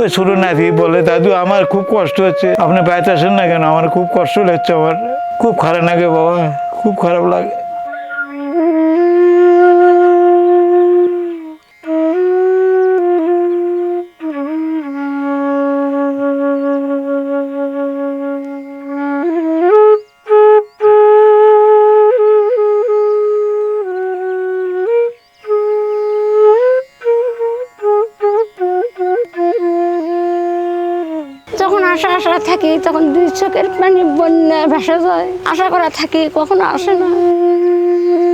ওই ছোটো নাতি বলে, দাদু, আমার খুব কষ্ট হচ্ছে। আপনি বাড়িতে আসেন না কেন? আমার খুব কষ্ট লাগছে আমার। খুব খারাপ লাগে বাবা, খুব খারাপ লাগে। আশা আশা থাকি, তখন দুই চোখের পানি বন্যা ভেসে যায়। আশা করা থাকি কখনো আসে না।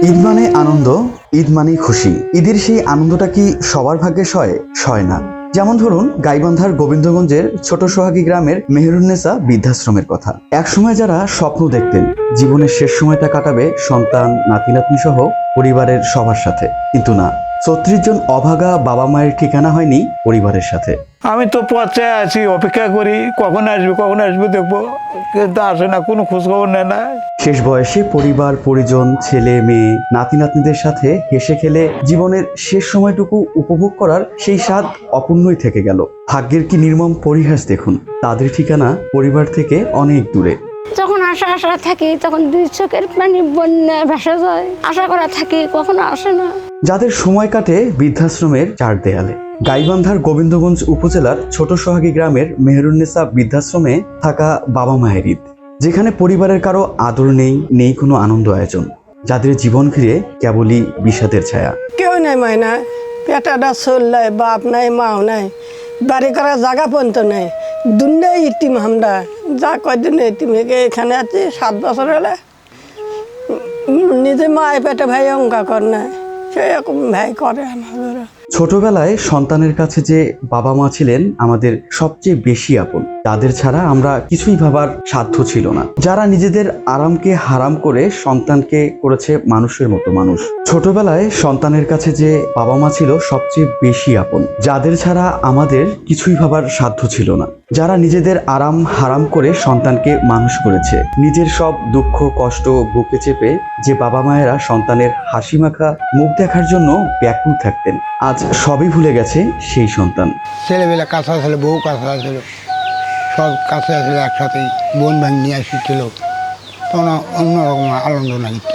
ঈদ মানে আনন্দ, ঈদ মানেই খুশি। ঈদের সেই আনন্দটা কি সবার ভাগ্যে সয়? সয় না। যেমন ধরুন, গাইবান্ধার গোবিন্দগঞ্জের ছোট সোহাগী গ্রামের মেহরুন্নেসা বৃদ্ধাশ্রমের কথা। একসময় যারা স্বপ্ন দেখতেন, জীবনের শেষ সময়টা কাটাবে সন্তান নাতি নাতনি সহ পরিবারের সবার সাথে। কিন্তু না ছত্রিশ জন অভাগা বাবা মায়ের ঠিকানা হয়নি পরিবারের সাথে। আমি তো পচায় আছি অপেক্ষা করি কখন আসবে কখন আসবে দেখব। কিন্তু আসে না কোনো খোঁজখবর নেয় না। শেষ বয়সে পরিবার পরিজন ছেলে মেয়ে নাতি নাতনিদের সাথে হেসে খেলে জীবনের শেষ সময়টুকু উপভোগ করার সেই স্বাদ অপূর্ণই থেকে গেল। ভাগ্যের কি নির্মম পরিহাস দেখুন তাদের ঠিকানা পরিবার থেকে অনেক দূরে। যখন আশা আশা থাকি তখন দুই চোখের পানি বন্যা ভেসে যায়। আশা করা থাকি কখনো আসে না। যাদের সময় কাটে বৃদ্ধাশ্রমের চার দেয়ালে। গাইবান্ধার গোবিন্দগঞ্জ উপজেলার ছোট সোহাগী গ্রামের মেহরুন্নেসা বৃদ্ধাশ্রমে থাকা বাবা মায়ের ঈদ। যেখানে পরিবারের কারও আদর নেই নেই কোনো আনন্দ আয়োজন। যাদের জীবন ঘিরে কেবলই বিষাদের ছায়া। কেউ নাই মায়না পেটাটা চললাই বাপ নাই, মাও নাই। বাড়ি করার জায়গা পর্যন্ত নেই। দুনিয়া ইতিম আমরা যা কয়দিন ইতিম এখানে আছি, সাত বছর হলে। নিজে মায় পেটে ভাই অঙ্কা কর না সেরকম ভাই করে আমাদের ছোটবেলায় সন্তানের কাছে যে বাবা মা ছিলেন আমাদের সবচেয়ে বেশি আপন। তাদের ছাড়া আমরা কিছুই ভাবার সাধ্য ছিল না। যারা নিজেদের আরামকে হারাম করে সন্তানকে করেছে মানুষের মতো মানুষ। ছোটবেলায় সন্তানের কাছে যে বাবা মা ছিল সবচেয়ে বেশি আপন। যাদের ছাড়া আমাদের কিছুই ভাবার সাধ্য ছিল না। যারা নিজেদের আরাম হারাম করে সন্তানকে মানুষ করেছে, নিজের সব দুঃখ, কষ্ট, বুকে চেপে যে বাবা মায়েরা সন্তানের হাসি মাখা মুখ দেখার জন্য ব্যাকুল থাকতেন, আজ সবই ভুলে গেছে সেই সন্তান। ছেলেবেলা কাছে আসলে, বউ কাছে আসলে, সব কাছে আসলে একসাথেই বোন ভাঙ নিয়ে আসছিল। তখন অন্যরকম আনন্দ লাগিত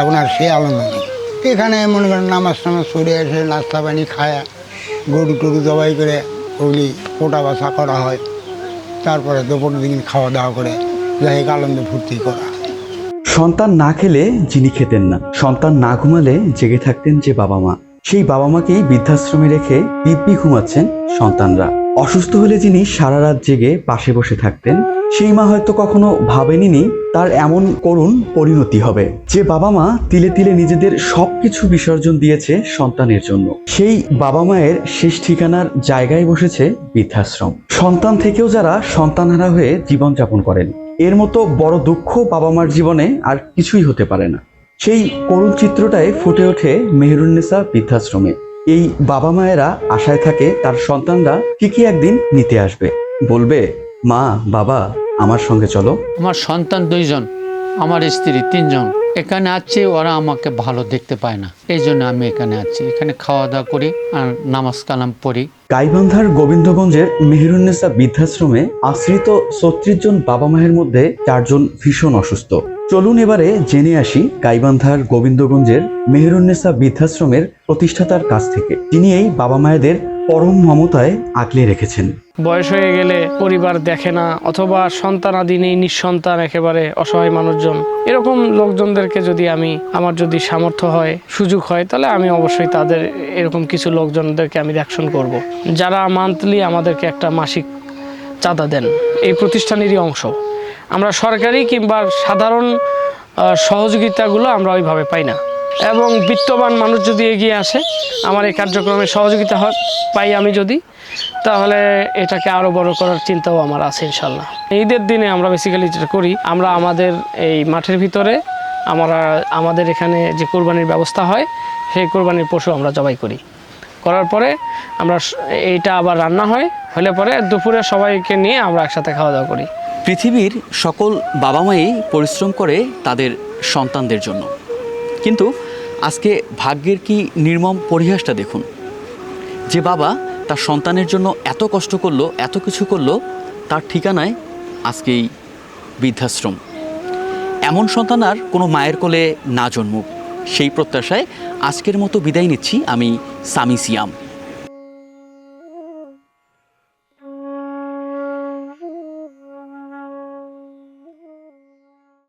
এখন আর সে আনন্দ নেই। এখানে মনে করেন নামাজ টামাজ সরে এসে নাস্তা পানি খায়া গরু টরু জবাই করে ওগুলি পোটা বাসা করা হয়। তারপরে দুপুর দিন খাওয়া দাওয়া করে যাই হোক আনন্দ ফুর্তি করা। সন্তান না খেলে যিনি খেতেন না। সন্তান না ঘুমালে জেগে থাকতেন যে বাবা মা। সেই বাবা মাকেই বৃদ্ধাশ্রমে রেখে দিব্যি ঘুমাচ্ছেন সন্তানরা। অসুস্থ হলে যিনি সারা রাত জেগে পাশে বসে থাকতেন, সেই মা হয়তো কখনো ভাবেনি তার এমন করুণ পরিণতি হবে। যে বাবা মা তিলে তিলে নিজেদের সবকিছু বিসর্জন দিয়েছে সন্তানের জন্য, সেই বাবা মায়ের শেষ ঠিকানার জায়গায় বসেছে বৃদ্ধাশ্রম। সন্তান থেকেও যারা সন্তানহারা হয়ে জীবনযাপন করেন, এর মতো বড় দুঃখ বাবা মার জীবনে আর কিছুই হতে পারে না। সেই করুণ চিত্রটায় ফুটে ওঠে মেহরুন্নেসা বৃদ্ধাশ্রমে। এই বাবা মায়েরা আশায় থাকে তার সন্তানরা ঠিকই একদিন নিতে আসবে। বলবে মা বাবা আমার সঙ্গে চলো। আমার সন্তান দুইজন আমার স্ত্রী তিনজন। এখানে আছে ওরা আমাকে ভালো দেখতে পায় না। এই জন্য আমি এখানে আছি। এখানে খাওয়া দাওয়া করি আর নামাজ কালাম পড়ি। গাইবান্ধার গোবিন্দগঞ্জের মেহরুন্নেসা বৃদ্ধাশ্রমে আশ্রিত ছত্রিশ জন বাবা মায়ের মধ্যে চারজন ভীষণ অসুস্থ। চলুন এবারে জেনে আসি গাইবান্ধার গোবিন্দগঞ্জের মেহরুন্নেসা বৃদ্ধাশ্রমের প্রতিষ্ঠাতার কাছ থেকে। তিনি এই বাবা মায়েদের পরম মমতায় আগলে রেখেছেন। বয়স হয়ে গেলে পরিবার দেখে না, অথবা সন্তানাদি নেই, নিঃসন্তান একেবারে অসহায় মানুষজন। এরকম লোকজনদেরকে যদি আমি, আমার যদি সামর্থ্য হয়, সুযোগ হয়, তাহলে আমি অবশ্যই তাদের এরকম কিছু লোকজনদেরকে আমি অ্যাকশন করব। যারা মান্থলি আমাদেরকে একটা মাসিক চাঁদা দেন। এই প্রতিষ্ঠানেরই অংশ। আমরা সরকারি কিংবা সাধারণ সহযোগিতাগুলো আমরা ওইভাবে পাই না। এবং বিত্তবান মানুষ যদি এগিয়ে আসে, আমার এই কার্যক্রমে সহযোগিতা হয়, পাই আমি যদি, তাহলে এটাকে আরও বড় করার চিন্তাও আমার আছে ইনশাল্লাহ ঈদের দিনে আমরা বেসিক্যালি যেটা করি, আমরা আমাদের এই মাঠের ভিতরে আমরা, আমাদের এখানে যে কোরবানির ব্যবস্থা হয়, সেই কোরবানির পশু আমরা জবাই করি। করার পরে আমরা এইটা আবার রান্না হয়, হলে পরে দুপুরে সবাইকে নিয়ে আমরা একসাথে খাওয়া দাওয়া করি। পৃথিবীর সকল বাবা মাই পরিশ্রম করে তাদের সন্তানদের জন্য। কিন্তু আজকে ভাগ্যের কি নির্মম পরিহাসটা দেখুন। যে বাবা তার সন্তানের জন্য এত কষ্ট করল, এত কিছু করল, তার ঠিকানায় আজকেই বৃদ্ধাশ্রম। এমন সন্তান আর কোনো মায়ের কোলে না জন্মুক। সেই প্রত্যাশায় আজকের মতো বিদায় নিচ্ছি আমি সামি সিয়াম।